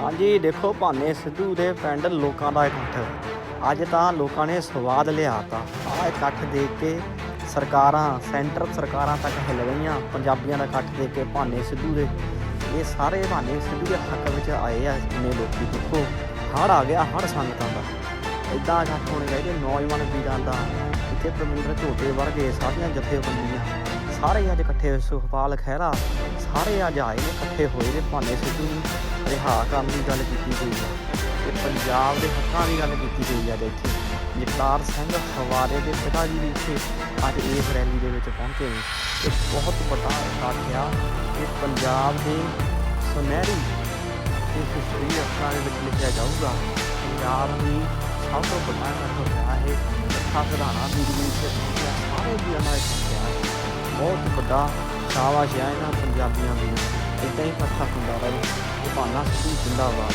ਹਾਂਜੀ, ਦੇਖੋ ਭਾਨੇ ਸਿੱਧੂ ਦੇ ਪਿੰਡ ਲੋਕਾਂ ਦਾ ਇਕੱਠ। ਅੱਜ ਤਾਂ ਲੋਕਾਂ ਨੇ ਸਵਾਦ ਲਿਆਤਾ ਆਹ ਇਕੱਠ ਦੇਖ ਕੇ ਸਰਕਾਰਾਂ, ਸੈਂਟਰ ਸਰਕਾਰਾਂ ਤੱਕ ਹਿੱਲ ਗਈਆਂ ਪੰਜਾਬੀਆਂ ਦਾ ਇਕੱਠ ਦੇਖ ਕੇ ਭਾਨੇ ਸਿੱਧੂ ਦੇ। ਇਹ ਸਾਰੇ ਭਾਨੇ ਸਿੱਧੂ ਦੇ ਹੱਕ ਵਿੱਚ ਆਏ ਆ ਜਿੰਨੇ ਲੋਕੀ। ਦੇਖੋ ਹੜ ਆ ਗਿਆ ਹੜ ਸੰਗਤਾਂ ਦਾ। ਇਦਾਂ ਇਕੱਠ ਹੋਣੇ ਚਾਹੀਦੇ, ਨੌਜਵਾਨ ਵੀਰਾਂ ਦਾ। ਇੱਥੇ ਪ੍ਰਮਿੰਦਰ ਝੋਟੇ ਵਰਗੇ ਸਾਰੀਆਂ ਜਥੇਬੰਦੀਆਂ। ਸਾਰੇ ਅੱਜ ਇਕੱਠੇ ਹੋਏ ਸੁਖਪਾਲ ਖਹਿਰਾ, ਸਾਰੇ ਅੱਜ ਆਏ ਨੇ ਇਕੱਠੇ ਹੋਏ ਨੇ ਭਾਨੇ ਸਿੱਧੂ ਨੂੰ ਰਿਹਾ ਕਰਨ ਦੀ ਗੱਲ ਕੀਤੀ ਗਈ ਹੈ। ਤੇ ਪੰਜਾਬ ਦੇ ਹੱਕਾਂ ਦੀ ਗੱਲ ਕੀਤੀ ਗਈ ਹੈ ਇੱਥੇ ਜਗਤਾਰ ਸਿੰਘ ਹਵਾਰੇ ਦੇ ਪਿਤਾ ਜੀ ਵੀ ਇੱਥੇ ਅੱਜ ਇਸ ਰੈਲੀ ਦੇ ਵਿੱਚ ਪਹੁੰਚੇ ਨੇ। ਇਹ ਬਹੁਤ ਵੱਡਾ ਇਕੱਠ ਆ ਕਿ ਪੰਜਾਬ ਦੇ ਸੁਨਹਿਰੀ ਇਹ ਹਿਸਟਰੀ ਅੱਖਰਾਂ ਦੇ ਵਿੱਚ ਲਿਖਿਆ ਜਾਊਗਾ। ਪੰਜਾਬ ਦੀ ਸਭ ਤੋਂ ਵੱਡਾ ਇਕੱਠ ਹੋਇਆ ਹੈ। ਲੱਖਾਂ ਸਧਾਰਨਾ ਦੀ ਵੀ ਇੱਥੇ ਪਹੁੰਚਿਆ ਸਾਰੇ ਵੀਰਾਂ ਦਾ ਬਹੁਤ ਵੱਡਾ ਸ਼ਾਬਾਸ਼ ਹੈ ਇਹਨਾਂ ਪੰਜਾਬੀਆਂ ਦੀ। ਇਦਾਂ ਹੀ ਇਕੱਠਾ ਹੁੰਦਾ ਰਹੇ। ਇਹ ਭਾਨਾ ਸਿੱਧੂ ਜਿੰਦਾਬਾਦ।